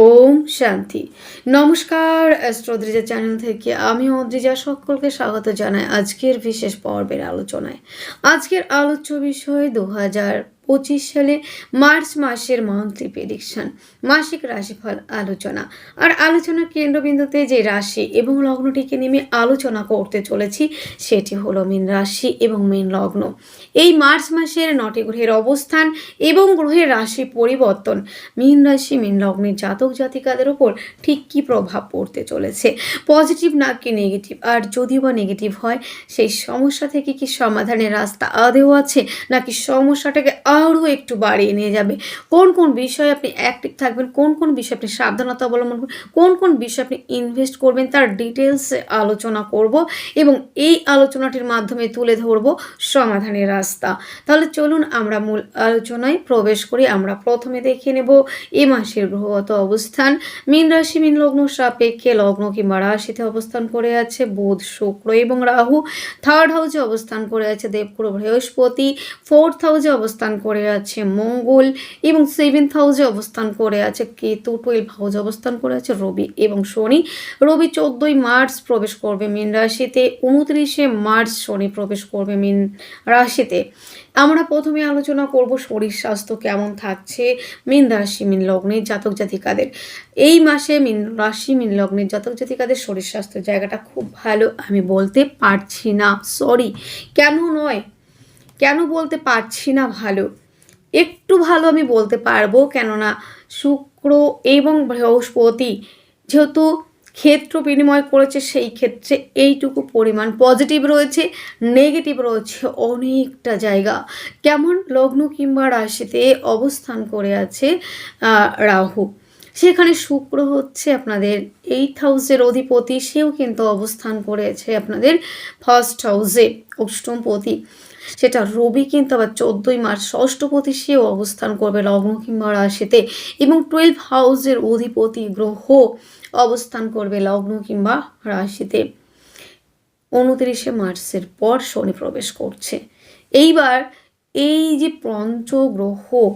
ওম শান্তি। নমস্কার অ্যাস্ট্রোদ্রিজা চ্যানেল থেকে আমি অদ্রিজা সকলকে স্বাগত জানাই আজকের বিশেষ পর্বের আলোচনায়। আজকের আলোচ্য বিষয় দু হাজার পঁচিশ সালে মার্চ মাসের মান্থলি প্রেডিকশন মাসিক রাশিফল আলোচনা। আর আলোচনার কেন্দ্রবিন্দুতে যে রাশি এবং লগ্নটিকে নেমে আলোচনা করতে চলেছি, সেটি হলো মীন রাশি এবং মীন লগ্ন। এই মার্চ মাসের নটি গ্রহের অবস্থান এবং গ্রহের রাশি পরিবর্তন, মীন রাশি, মীন লগ্নের জাতক জাতিকাদের ওপর ঠিক কী প্রভাব পড়তে চলেছে? পজিটিভ না কি নেগেটিভ আর যদি বা নেগেটিভ হয়, সেই সমস্যা থেকে কি সমাধানের রাস্তা আদেও আছে? নাকি সমস্যাটাকে আরও একটু বাড়িয়ে নিয়ে যাবে। কোন কোন বিষয়ে আপনি অ্যাক্টিভ থাকবেন, কোন কোন বিষয়ে আপনি সাবধানতা অবলম্বন করবেন, কোন কোন বিষয়ে আপনি ইনভেস্ট করবেন তার ডিটেলসে আলোচনা করব এবং এই আলোচনাটির মাধ্যমে তুলে ধরব সমাধানের রাস্তা। তাহলে চলুন আমরা মূল আলোচনায় প্রবেশ করি, আমরা প্রথমে দেখে নেব এ মাসের গ্রহগত অবস্থান। মীন রাশি, মীন লগ্ন, সাপেক্ষে লগ্ন কিংবা রাশিতে অবস্থান করে আছে বুধ, শুক্র এবং রাহু। থার্ড হাউসে অবস্থান করে আছে দেবগুরু, বৃহস্পতি। ফোর্থ হাউসে অবস্থান করে আছে, মঙ্গল এবং সেভেন্থ হাউসে অবস্থান করে আছে, কেতু টুয়েলভ হাউসে অবস্থান করে আছে রবি এবং শনি। রবি চোদ্দোই মার্চ প্রবেশ করবে মীন রাশিতে, উনত্রিশে মার্চ শনি প্রবেশ করবে মীন রাশিতে। আমরা প্রথমে আলোচনা করব শরীর স্বাস্থ্য কেমন থাকছে মীন রাশি, মীন লগ্নের জাতক জাতিকাদের। এই মাসে মীন রাশি, মীন লগ্নের জাতক জাতিকাদের শরীর স্বাস্থ্যের জায়গাটা খুব ভালো, আমি বলতে পারছি না সরি কেন নয়? কেন বলতে পারছি না ভালো? একটু ভালো আমি বলতে পারব, কেননা শুক্র এবং বৃহস্পতি যেহেতু ক্ষেত্র বিনিময় করেছে, সেই ক্ষেত্রে এইটুকু পরিমাণ পজিটিভ রয়েছে নেগেটিভ রয়েছে অনেকটা জায়গা। কেমন? লগ্ন কিংবা রাশিতে অবস্থান করে আছে রাহু। সেখানে শুক্র হচ্ছে আপনাদের এইট হাউসের অধিপতি, সেও কিন্তু অবস্থান করেছে আপনাদের ফার্স্ট হাউসে অষ্টমপতি সেটা রবি কিন্তু আবার চোদ্দোই মার্চ ষষ্ঠপতি সেও অবস্থান করবে লগ্ন কিংবা রাশিতে এবং টুয়েলভ হাউসের অধিপতি গ্রহ অবস্থান করবে লগ্ন কিংবা রাশিতে। উনত্রিশে মার্চের পর শনি প্রবেশ করছে। এইবার এই যে পঞ্চগ্রহ,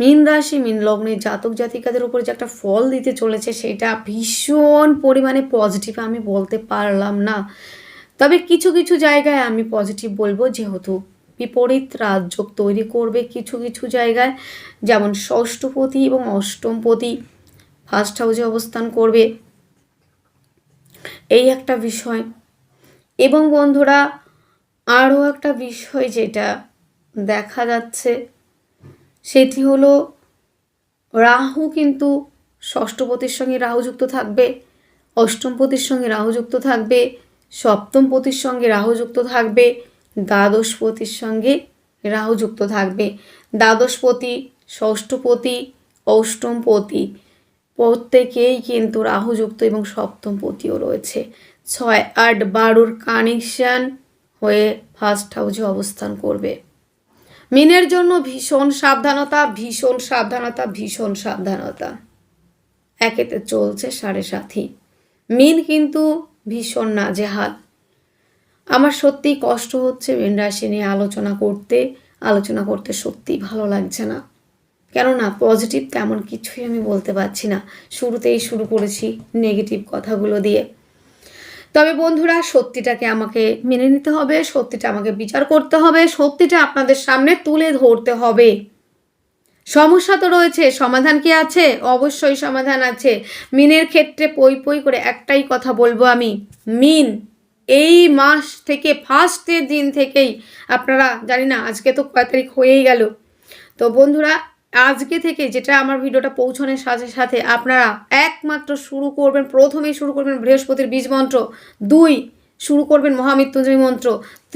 মীন রাশি, মীন লগ্নের জাতক জাতিকাদের উপর যে একটা ফল দিতে চলেছে, সেটা ভীষণ পরিমাণে পজিটিভ আমি বলতে পারলাম না। তবে কিছু কিছু জায়গায় আমি পজিটিভ বলব, যেহেতু বিপরীত রাজযোগ তৈরি করবে কিছু কিছু জায়গায়, যেমন ষষ্ঠপতি এবং অষ্টমপতি ফার্স্ট হাউসে অবস্থান করবে। এই একটা বিষয়। এবং বন্ধুরা, আরও একটা বিষয় যেটা দেখা যাচ্ছে, সেটি হলো রাহু কিন্তু ষষ্ঠপতির সঙ্গে রাহু যুক্ত থাকবে, অষ্টমপতির সঙ্গে রাহু যুক্ত থাকবে সপ্তমপতির সঙ্গে রাহু যুক্ত থাকবে দ্বাদশপতির সঙ্গে রাহু যুক্ত থাকবে দ্বাদশপতি ষষ্ঠপতি অষ্টমপতি প্রত্যেকেই কিন্তু রাহুযুক্ত এবং সপ্তম সপ্তমপতিও রয়েছে। ছয় আট বারোর কানেকশান হয়ে ফার্স্ট হাউসে অবস্থান করবে। মিনের জন্য ভীষণ সাবধানতা ভীষণ সাবধানতা ভীষণ সাবধানতা। একেতে চলছে সাড়ে সাথী মিন কিন্তু ভীষণ নাজেহাল। আমার সত্যিই কষ্ট হচ্ছে মীন রাশি নিয়ে আলোচনা করতে আলোচনা করতে সত্যিই ভালো লাগছে না। কেননা পজিটিভ তেমন কিছুই আমি বলতে পারছি না। শুরুতেই শুরু করেছি নেগেটিভ কথাগুলো দিয়ে। তবে বন্ধুরা, সত্যিটাকে আমাকে মেনে নিতে হবে, সত্যিটা আমাকে বিচার করতে হবে, সত্যিটা আপনাদের সামনে তুলে ধরতে হবে। সমস্যা তো রয়েছে, সমাধান কি আছে? অবশ্যই সমাধান আছে। মিনের ক্ষেত্রে পই পই করে একটাই কথা বলব আমি। মিন, এই মাস থেকে ফার্স্টের দিন থেকেই, আপনারা জানি না, আজকে তো কয় তারিখ হয়েই গেল। তো বন্ধুরা, আজকে থেকে যেটা আমার ভিডিওটা পৌঁছানোর সাথে সাথে আপনারা একমাত্র শুরু করবেন, প্রথমেই শুরু করবেন বৃহস্পতির বীজ মন্ত্র। দুই, শুরু করবেন মহামৃত্যুঞ্জয় মন্ত্র।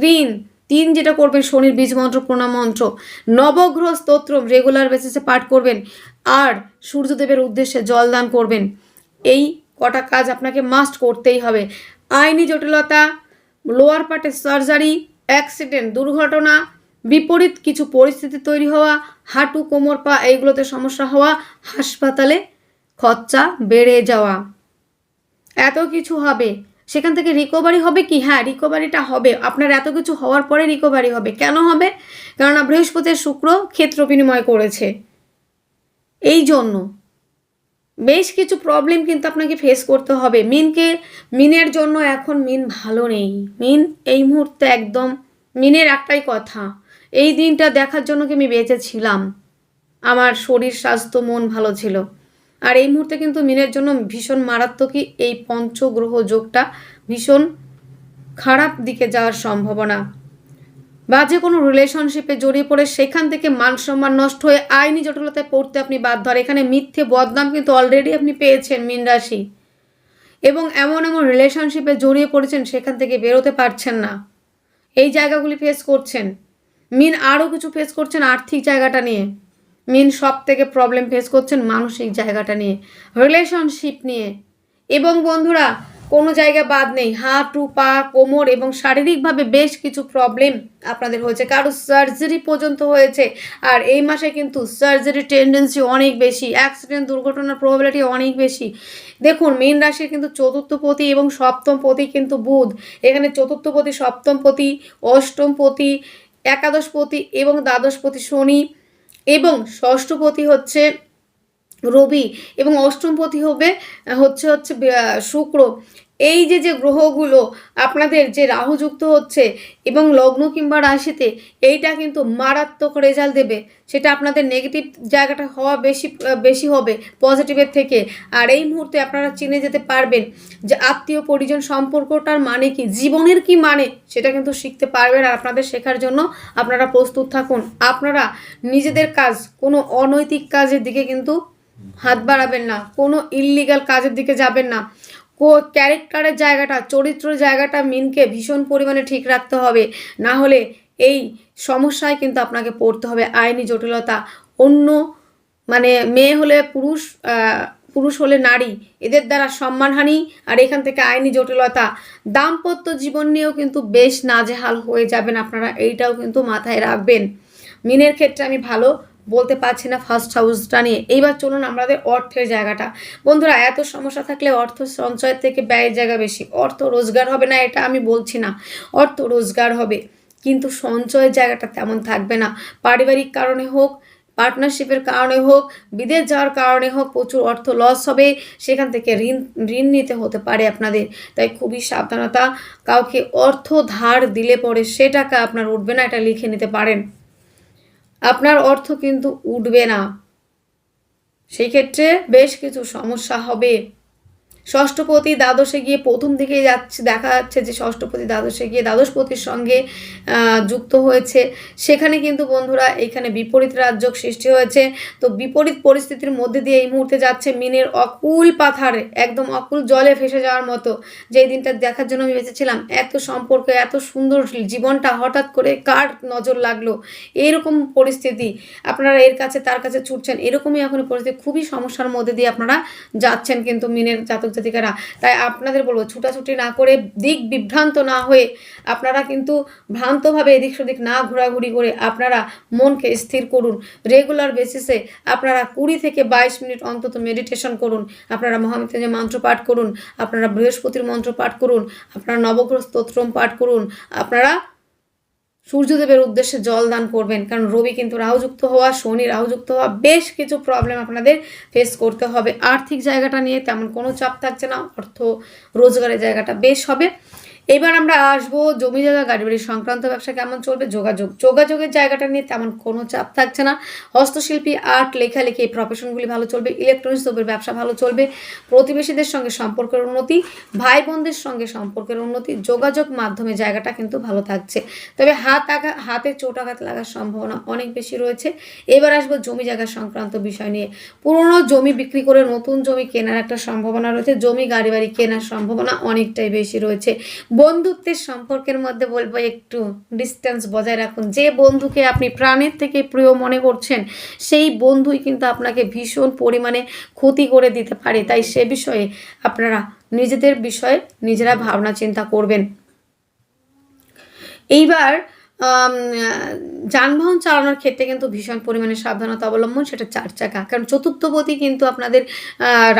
তিন তিন যেটা করবেন, শনির বীজ মন্ত্র, প্রণাম মন্ত্র। নবগ্রহ স্তোত্র রেগুলার বেসিসে পাঠ করবেন। আর সূর্যদেবের উদ্দেশ্যে জলদান করবেন। এই কটা কাজ আপনাকে মাস্ট করতেই হবে। আইনি জটিলতা লোয়ার পার্টে সার্জারি অ্যাক্সিডেন্ট দুর্ঘটনা, বিপরীত কিছু পরিস্থিতি তৈরি হওয়া, হাঁটু, কোমর, পা, এইগুলোতে সমস্যা হওয়া, হাসপাতালে খরচা বেড়ে যাওয়া। এত কিছু হবে। সেখান থেকে রিকভারি হবে কি? হ্যাঁ রিকভারিটা হবে। আপনার এত কিছু হওয়ার পরে রিকভারি হবে। কেন হবে? কেননা বৃহস্পতির শুক্র ক্ষেত্র বিনিময় করেছে। এই জন্য বেশ কিছু প্রবলেম কিন্তু আপনাকে ফেস করতে হবে। মিনকে, মিনের জন্য এখন মিন ভালো নেই। মিন এই মুহূর্তে একদম মিনের একটাই কথা। এই দিনটা দেখার জন্য কি আমি বেঁচে ছিলাম? আমার শরীর, স্বাস্থ্য, মন ভালো ছিল। আর এই মুহূর্তে কিন্তু মিনের জন্য ভীষণ মারাত্মকই এই পঞ্চগ্রহ যোগটা ভীষণ খারাপ দিকে যাওয়ার সম্ভাবনা। বা যে কোনো রিলেশনশিপে জড়িয়ে পড়ে, সেখান থেকে মান সম্মান নষ্ট হয়ে আইনি জটিলতায় পড়তে আপনি বাধ্য। আর এখানে মিথ্যে বদনাম কিন্তু অলরেডি আপনি পেয়েছেন মিন রাশি। এবং এমন এমন রিলেশনশিপে জড়িয়ে পড়েছেন, সেখান থেকে বেরোতে পারছেন না। এই জায়গাগুলি ফেস করছেন। মিন আরও কিছু ফেস করছেন আর্থিক জায়গাটা নিয়ে। মিন সব থেকে প্রবলেম ফেস করছেন মানসিক জায়গাটা নিয়ে রিলেশনশিপ নিয়ে। এবং বন্ধুরা, কোনো জায়গা বাদ নেই, হাঁটু, পা, কোমর এবং শারীরিকভাবে বেশ কিছু প্রবলেম আপনাদের হয়েছে। কারও সার্জারি পর্যন্ত হয়েছে, আর এই মাসে কিন্তু সার্জারি টেন্ডেন্সি অনেক বেশি অ্যাক্সিডেন্ট দুর্ঘটনার প্রবাবিলিটি অনেক বেশি। দেখুন, মীন রাশির কিন্তু চতুর্থ পতি এবং সপ্তম পতি কিন্তু বুধ। এখানে চতুর্থ পতি সপ্তম পতি অষ্টম পতি একাদশ পতি এবং দ্বাদশ পতি শনি। এবং ষষ্ঠপতি হচ্ছে রবি এবং অষ্টমপতি হবে হচ্ছে হচ্ছে শুক্র। এই যে যে গ্রহগুলো আপনাদের যে রাহুযুক্ত হচ্ছে এবং লগ্ন কিংবা রাশিতে, এইটা কিন্তু মারাত্মক রেজাল্ট দেবে। সেটা আপনাদের নেগেটিভ জায়গাটা হওয়া বেশি বেশি হবে পজিটিভের থেকে। আর এই মুহূর্তে আপনারা চিনে যেতে পারবেন যে আত্মীয় পরিজন সম্পর্কটার মানে কি, জীবনের কি মানে সেটা কিন্তু শিখতে পারবেন আর আপনাদের শেখার জন্য আপনারা প্রস্তুত থাকুন। আপনারা নিজেদের কাজ, কোনো অনৈতিক কাজের দিকে কিন্তু হাত বাড়াবেন না, কোনো ইললিগাল কাজের দিকে যাবেন না। ক্যারেক্টারের জায়গাটা চরিত্র জায়গাটা মিনকে ভীষণ পরিমাণে ঠিক রাখতে হবে। না হলে এই সমস্যায় কিন্তু আপনাকে পড়তে হবে আইনি জটিলতা। অন্য মানে মেয়ে হলে পুরুষ পুরুষ হলে নারী, এদের দ্বারা সম্মানহানি আর এখান থেকে আইনি জটিলতা। দাম্পত্য জীবন নিয়েও কিন্তু বেশ নাজেহাল হয়ে যাবেন আপনারা, এইটাও কিন্তু মাথায় রাখবেন। মিনের ক্ষেত্রে আমি ভালো বলতে পারছি না ফার্স্ট হাউসটা নিয়ে। এইবার চলুন আমাদের অর্থের জায়গাটা। বন্ধুরা, এত সমস্যা থাকলে অর্থ সঞ্চয়ের থেকে ব্যয়ের জায়গা বেশি। অর্থ রোজগার হবে না, এটা আমি বলছি না। অর্থ রোজগার হবে, কিন্তু সঞ্চয়ের জায়গাটা তেমন থাকবে না। পারিবারিক কারণে হোক পার্টনারশিপের কারণে হোক, বিদেশ যাওয়ার কারণে হোক প্রচুর অর্থ লস হবে। সেখান থেকে ঋণ ঋণ নিতে হতে পারে আপনাদের। তাই খুবই সাবধানতা। কাউকে অর্থ ধার দিলে পরে সে টাকা আপনার উঠবে না, এটা লিখে নিতে পারেন। আপনার অর্থ কিন্তু উঠবে না। সেই ক্ষেত্রে বেশ কিছু সমস্যা হবে। ষষ্ঠপতি দ্বাদশে গিয়ে প্রথম দিকে যাচ্ছে, দেখা যাচ্ছে যে ষষ্ঠপতি দ্বাদশে গিয়ে দ্বাদশপতির সঙ্গে যুক্ত হয়েছে। সেখানে কিন্তু বন্ধুরা এখানে বিপরীত রাজ্য সৃষ্টি হয়েছে। তো বিপরীত পরিস্থিতির মধ্যে দিয়ে এই মুহূর্তে যাচ্ছে মিনের অকুল পাথারে, একদম অকুল জলে ভেসে যাওয়ার মতো। যে এই দিনটা দেখার জন্য আমি বেঁচেছিলাম এত সম্পর্ক, এত সুন্দর জীবনটা হঠাৎ করে কার নজর লাগল? এরকম পরিস্থিতি, আপনারা এর কাছে, তার কাছে ছুটছেন, এরকমই এখন পরিস্থিতি। খুবই সমস্যার মধ্যে দিয়ে আপনারা যাচ্ছেন কিন্তু মিনের জাতক জাতিকারা তাই আপনাদের বলব, ছুটাছুটি না করে দিক বিভ্রান্ত না হয়ে আপনারা কিন্তু ভ্রান্তভাবে এদিক সেদিক না ঘোরাঘুরি করে আপনারা মনকে স্থির করুন। রেগুলার বেসিসে আপনারা কুড়ি থেকে বাইশ মিনিট অন্তত মেডিটেশন করুন। আপনারা মহামৃত্যুঞ্জয় মন্ত্র পাঠ করুন। আপনারা বৃহস্পতির মন্ত্র পাঠ করুন। আপনারা নবগ্রহ স্তোত্রম পাঠ করুন। আপনারা সূর্যদেবের উদ্দেশ্যে জল দান করবেন, কারণ রবি কিন্তু রাহুযুক্ত হওয়া, শনি রাহুযুক্ত হওয়া, বেশ কিছু প্রবলেম আপনাদের ফেস করতে হবে। আর্থিক জায়গাটা নিয়ে তেমন কোনো চাপ থাকছে না, অর্থ রোজগারের জায়গাটা বেশ হবে। এবার আমরা আসব জমি জায়গা, গাড়ি বাড়ি সংক্রান্ত ব্যবসা কেমন চলবে, যোগাযোগ। যোগাযোগের জায়গাটা নিয়ে তেমন কোনো চাপ থাকছে না। হস্তশিল্পী, আর্ট, লেখালেখি এই প্রফেশনগুলি ভালো চলবে ইলেকট্রনিক্স দ্রব্যের ব্যবসা ভালো চলবে, প্রতিবেশীদের সঙ্গে সম্পর্কের উন্নতি ভাই বোনদের সঙ্গে সম্পর্কের উন্নতি, যোগাযোগ মাধ্যমে জায়গাটা কিন্তু ভালো থাকছে। তবে হাত আগা, হাতে চোট আঘাত লাগার সম্ভাবনা অনেক বেশি রয়েছে। এবার আসব জমি জায়গা সংক্রান্ত বিষয় নিয়ে। পুরনো জমি বিক্রি করে নতুন জমি কেনার একটা সম্ভাবনা রয়েছে, জমি, গাড়ি বাড়ি কেনার সম্ভাবনা অনেকটাই বেশি রয়েছে। বন্ধুত্বের সম্পর্কের মধ্যে বলব একটু ডিস্টেন্স বজায় রাখুন। যে বন্ধুকে আপনি প্রাণের থেকে প্রিয় মনে করছেন, সেই বন্ধুই কিন্তু আপনাকে ভীষণ পরিমাণে ক্ষতি করে দিতে পারে। তাই সে বিষয়ে আপনারা নিজেদের বিষয়ে নিজেরা ভাবনা চিন্তা করবেন। এইবার যানবাহন চালানোর ক্ষেত্রে কিন্তু ভীষণ পরিমাণে সাবধানতা অবলম্বন, সেটা চার চাকা। কারণ চতুর্থপতি কিন্তু আপনাদের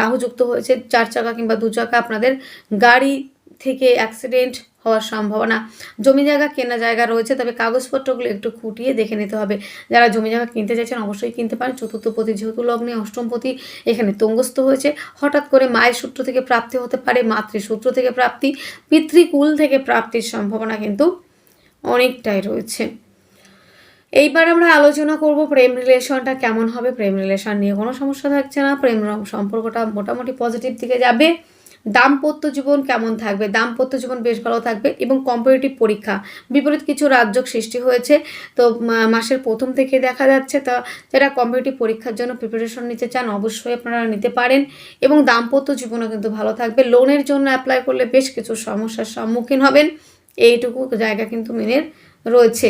রাহুযুক্ত হয়েছে, চার চাকা কিংবা দু চাকা আপনাদের গাড়ি থেকে অ্যাক্সিডেন্ট হওয়ার সম্ভাবনা। জমি জায়গা, কেনা জায়গা রয়েছে, তবে কাগজপত্রগুলো একটু খুঁটিয়ে দেখে নিতে হবে। যারা জমি জায়গা কিনতে চাইছেন, অবশ্যই কিনতে পারেন। চতুর্থপতি যেহেতু লগ্নে অষ্টমপতি এখানে তঙ্গস্থ হয়েছে। হঠাৎ করে মায়ের সূত্র থেকে প্রাপ্তি হতে পারে, মাতৃসূত্র থেকে প্রাপ্তি, পিতৃকুল থেকে প্রাপ্তির সম্ভাবনা কিন্তু অনেকটাই রয়েছে। এইবার আমরা আলোচনা করব প্রেম রিলেশনটা কেমন হবে। প্রেম রিলেশন নিয়ে কোনো সমস্যা থাকছে না। প্রেম সম্পর্কটা মোটামুটি পজিটিভ দিকে যাবে। দাম্পত্য জীবন কেমন থাকবে? দাম্পত্য জীবন বেশ ভালো থাকবে এবং কম্পিটিটিভ পরীক্ষা। বিপরীত কিছু রাজ্য সৃষ্টি হয়েছে। তো মাসের প্রথম থেকে দেখা যাচ্ছে তা, যারা কম্পিটিটিভ পরীক্ষার জন্য প্রিপারেশন নিতে চান অবশ্যই আপনারা নিতে পারেন এবং দাম্পত্য জীবনও কিন্তু ভালো থাকবে। লোনের জন্য অ্যাপ্লাই করলে বেশ কিছু সমস্যার সম্মুখীন হবেন। এইটুকু জায়গা কিন্তু মেনের রয়েছে।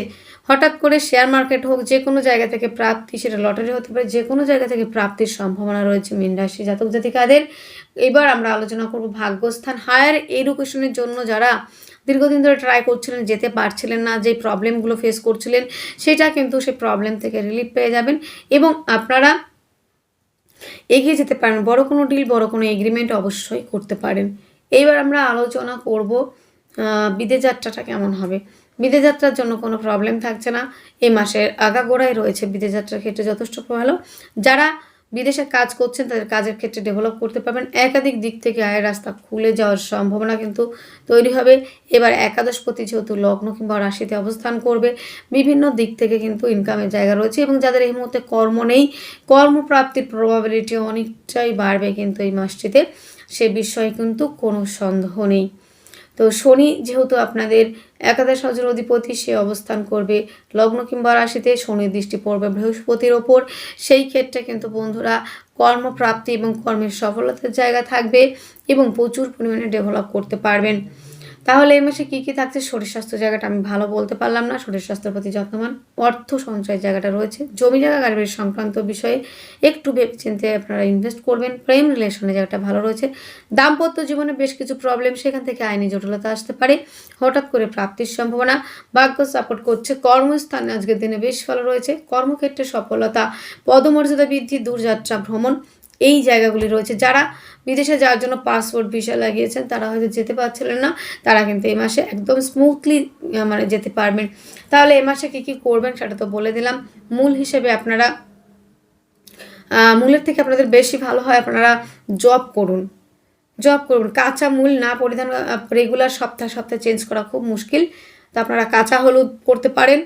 হঠাৎ করে শেয়ার মার্কেট হোক, যে কোনো জায়গা থেকে প্রাপ্তি সেটা লটারি হতে পারে, যে কোনো জায়গা থেকে প্রাপ্তির সম্ভাবনা রয়েছে মীন রাশি জাতক জাতিকাদের। এবার আমরা আলোচনা করব ভাগ্যস্থান। হায়ার এডুকেশনের জন্য যারা দীর্ঘদিন ধরে ট্রাই করছিলেন, যেতে পারছিলেন না, যে প্রবলেমগুলো ফেস করছিলেন, সেটা কিন্তু সেই প্রবলেম থেকে রিলিফ পেয়ে যাবেন এবং আপনারা এগিয়ে যেতে পারেন। বড় কোনো ডিল বড় কোনো এগ্রিমেন্ট অবশ্যই করতে পারেন। এইবার আমরা আলোচনা করব বিদেশ যাত্রাটা কেমন হবে? বিদেশ যাত্রার জন্য কোনো প্রবলেম থাকছে না। এই মাসের আগাগোড়াই রয়েছে বিদেশ যাত্রার ক্ষেত্রে যথেষ্ট ভালো। যারা বিদেশে কাজ করছেন, তাদের কাজের ক্ষেত্রে ডেভেলপ করতে পারবেন। একাধিক দিক থেকে আয়ের রাস্তা খুলে যাওয়ার সম্ভাবনা কিন্তু তৈরি হবে। এবার একাদশপতি যেহেতু লগ্ন কিংবা রাশিতে অবস্থান করবে, বিভিন্ন দিক থেকে কিন্তু ইনকামের জায়গা রয়েছে এবং যাদের এই মুহূর্তে কর্ম নেই, কর্মপ্রাপ্তির প্রবাবিলিটি অনেকটাই বাড়বে কিন্তু এই মাসটিতে। সে বিষয়ে কিন্তু কোনো সন্দেহ নেই। তো শনি যেহেতু আপনাদের একাদশ হজর অধিপতি, সে অবস্থান করবে লগ্ন কিংবা রাশিতে। শনির দৃষ্টি পড়বে বৃহস্পতির ওপর। সেই ক্ষেত্রে কিন্তু বন্ধুরা কর্মপ্রাপ্তি এবং কর্মের সফলতার জায়গা থাকবে এবং প্রচুর পরিমাণে ডেভেলপ করতে পারবেন। তাহলে এই মাসে কী কী থাকছে? শরীর স্বাস্থ্য জায়গাটা আমি ভালো বলতে পারলাম না। শরীর স্বাস্থ্যের প্রতি যত্নবান। অর্থ সঞ্চয় জায়গাটা রয়েছে। জমি জায়গা, গাড়ি সংক্রান্ত বিষয়ে একটু ভেবেচিন্তে আপনারা ইনভেস্ট করবেন। প্রেম রিলেশনের জায়গাটা ভালো রয়েছে। দাম্পত্য জীবনে বেশ কিছু প্রবলেম সেখান থেকে আইনি জটিলতা আসতে পারে। হঠাৎ করে প্রাপ্তির সম্ভাবনা, ভাগ্য সাপোর্ট করছে। কর্মস্থানে আজকের দিনে বেশ ভালো রয়েছে। কর্মক্ষেত্রে সফলতা, পদমর্যাদা বৃদ্ধি, দূরযাত্রা, ভ্রমণ। এই জায়গাগুলি রয়েছে। যারা বিদেশে যাওয়ার জন্য পাসপোর্ট, ভিসা লাগিয়েছেন, তারা হয়তো যেতে পারছিলেন না। তারা কিন্তু এই মাসে একদম স্মুথলি মানে যেতে পারবেন। তাহলে এই মাসে কী কী করবেন সেটা তো বলে দিলাম। মূল হিসেবে আপনারা মূলের থেকে আপনাদের বেশি ভালো হয় আপনারা জব করুন। জব করুন। কাঁচা মূল না পরিধান রেগুলার সপ্তাহে সপ্তাহে চেঞ্জ করা খুব মুশকিল। তো আপনারা কাঁচা হলুদ করতে পারেন।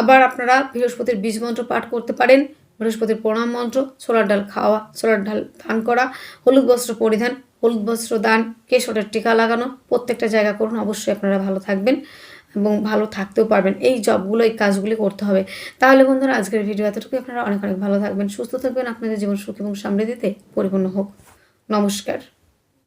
আবার আপনারা বৃহস্পতির বীজ মন্ত্র পাঠ করতে পারেন। বৃহস্পতির প্রণাম মন্ত্র, ছোলার ডাল খাওয়া, ছোলার ডাল দান করা, হলুদ বস্ত্র পরিধান, হলুদ বস্ত্র দান, কেশরের টিকা লাগানো, প্রত্যেকটা জায়গা করুন, অবশ্যই আপনারা ভালো থাকবেন এবং ভালো থাকতেও পারবেন। এই জবগুলো, এই কাজগুলি করতে হবে। তাহলে বন্ধুরা, আজকের ভিডিও এতটুকু আপনারা অনেক অনেক ভালো থাকবেন, সুস্থ থাকবেন, আপনাদের জীবন সুখ এবং সমৃদ্ধিতে পরিপূর্ণ হোক। নমস্কার।